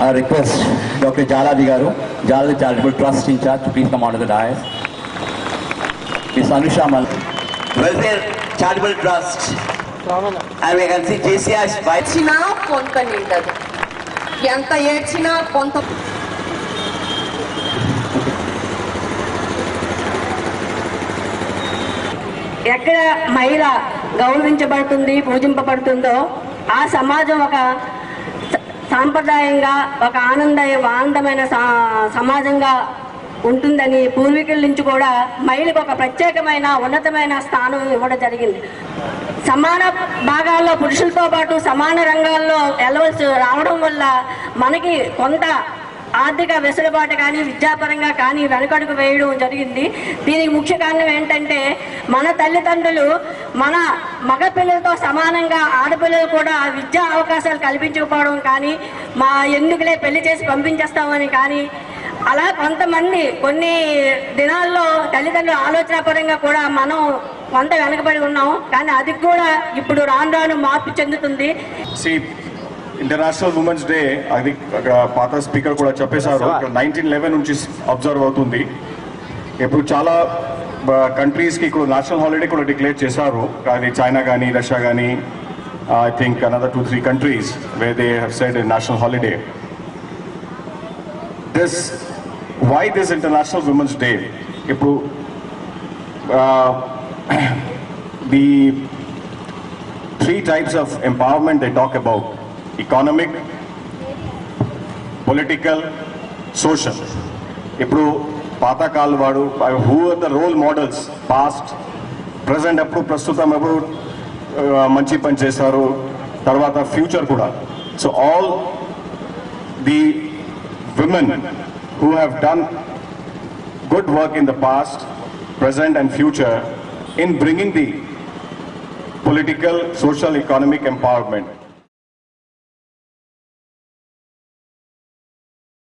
I request Dr. Jalavi Garu, Jalavi Charitable Trust in charge, to please come onto the dais. Ms. Anusha Mal. Welfare Charitable Trust. And we can see JCI's vice ఏడ్చినా కొంత నిండదు ఎంత ఏడ్చినా కొంత ఎక్కడ మహిళ గౌరవించబడుతుంది పూజింపబడుతుందో ఆ సమాజం ఒక సాంప్రదాయంగా ఒక ఆనంద ఆనందమైన సమాజంగా ఉంటుందని పూర్వీకుల నుంచి కూడా మహిళకు ఒక ప్రత్యేకమైన ఉన్నతమైన స్థానం ఇవ్వడం జరిగింది. సమాన భాగాల్లో పురుషులతో పాటు సమాన రంగాల్లో వెళ్ళవలసి రావడం వల్ల మనకి కొంత ఆర్థిక వెసులుబాటు కానీ విద్యాపరంగా కానీ వెనకడుగు వేయడం జరిగింది. దీనికి ముఖ్య కారణం ఏంటంటే మన తల్లిదండ్రులు మన మగ పిల్లలతో సమానంగా ఆడపిల్లలు కూడా విద్యా అవకాశాలు కల్పించకపోవడం కానీ మా ఎందుకులే పెళ్ళి చేసి పంపించేస్తామని కానీ అలా కొంతమంది కొన్ని దినాల్లో తల్లిదండ్రుల ఆలోచన పరంగా కూడా మనం కొంత వెనకబడి ఉన్నాం. కానీ అది కూడా ఇప్పుడు రాను రాను మార్పు చెందుతుంది. సి ఇంటర్నేషనల్ ఉమెన్స్ డే అది పాత స్పీకర్ కూడా చెప్పేశారు. నైన్టీన్ లెవెన్ నుంచి అబ్జర్వ్ అవుతుంది. ఇప్పుడు చాలా కంట్రీస్కి ఇప్పుడు నేషనల్ హాలిడే కూడా డిక్లేర్ చేశారు. కానీ చైనా కానీ రష్యా కానీ I think another two three countries way they have said national holiday this why this international women's day ఇప్పుడు the three types of empowerment they talk about economic political social ఇప్పుడు పాతకాల వాడు who are the role models past present ఎప్పుడు ప్రస్తుతం ఎప్పుడు మంచి పని చేస్తారు తర్వాత ఫ్యూచర్ కూడా so all the women who have done good work in the past present and future in bringing the political, social, economic empowerment.